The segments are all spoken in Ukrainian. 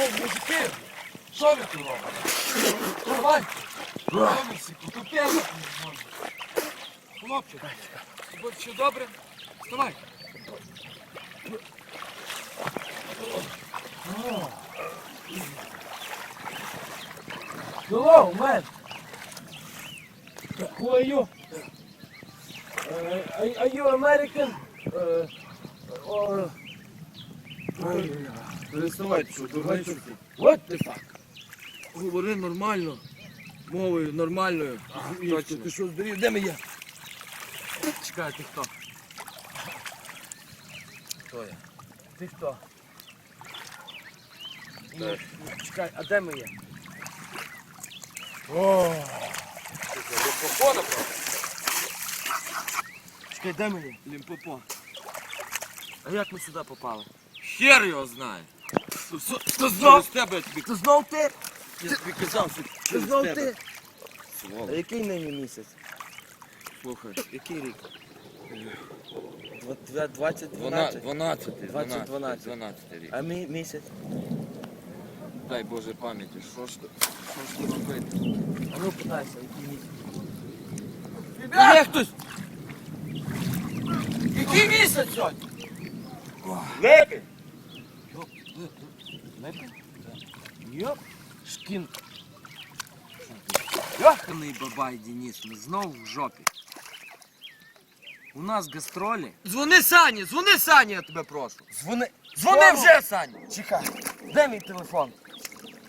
мужики, що ви тут робите? Давай. Ромці, потопили. Хлопчик, тобі все добре? Вставай. Hello, man. Who are you? Uh, are, are you American? Uh, or... Переставайте, що дурачок. What the fuck? Говори нормально. Мовою нормальною. Точно. Ти що здурів? Де ми є? Чекай, ти хто? Хто я? Ти хто? Ну, Чекай, а де ми є? Похода, Чекай, де ми є? Лімпопо. А як ми сюди попали? Хер його знає. Ти знов? Тебе Ти знов ти? я тобі казав, що через знов ти? А який нині місяць? Слухай, Який рік? 20 12, 12? 12, 20, 12. 12 рік. А мі місяць? Дай Боже пам'яті, що ж, що ж робити? А ну питайся, який місяць? Є хтось! Який місяць сьогодні? Лепі! Йоп, Йоп. шкін. Йоханий бабай Денис, ми знов в жопі. У нас гастролі. Дзвони Сані, дзвони Сані, я тебе прошу. Дзвони. Дзвони вже, Сані! Чекай, де мій телефон?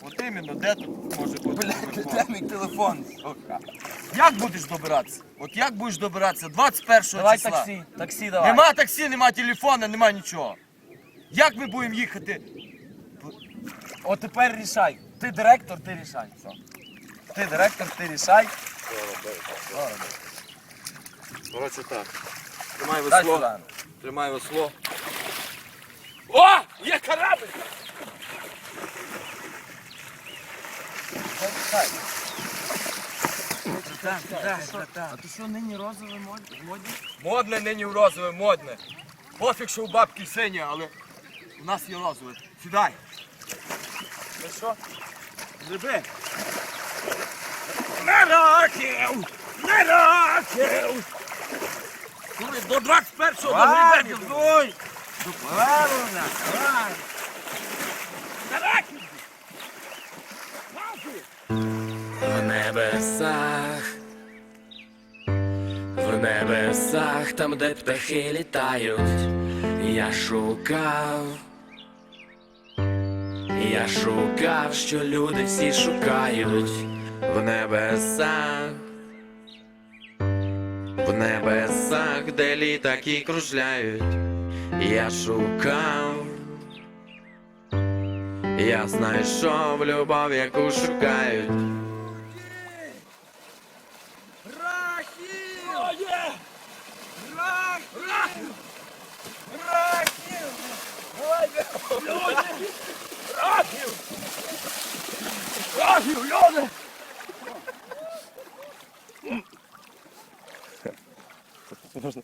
От іменно, де тут може бути Блядь, телефон? де мій телефон? сука? Як будеш добиратися? От як будеш добиратися? 21 го Давай числа. таксі, таксі давай. Нема таксі, нема телефона, нема нічого. Як ми будемо їхати? От тепер рішай. Ти директор, ти рішай. Все. Ти директор, ти рішай. Коротше так. Тримай Дай весло. сюди. Тримай весло. О! Є корабль! Дай. Так, так, так, так. А ти що, нині розовий мод- модні? Модне, нині в розове, модне. Пофіг, що у бабки синя, але у нас є розове. Сідай. Ну що? Гриби. Не раків! Не раків! Слухай, До 21-го до Ладно, грибів дуй! Правильно, давай. В небесах, в небесах, там, де птахи літають, я шукав, я шукав, що люди всі шукають в небесах, в небесах, де літаки кружляють, я шукав. Я знайшов любов, яку шукають. trafił, jodę! Można.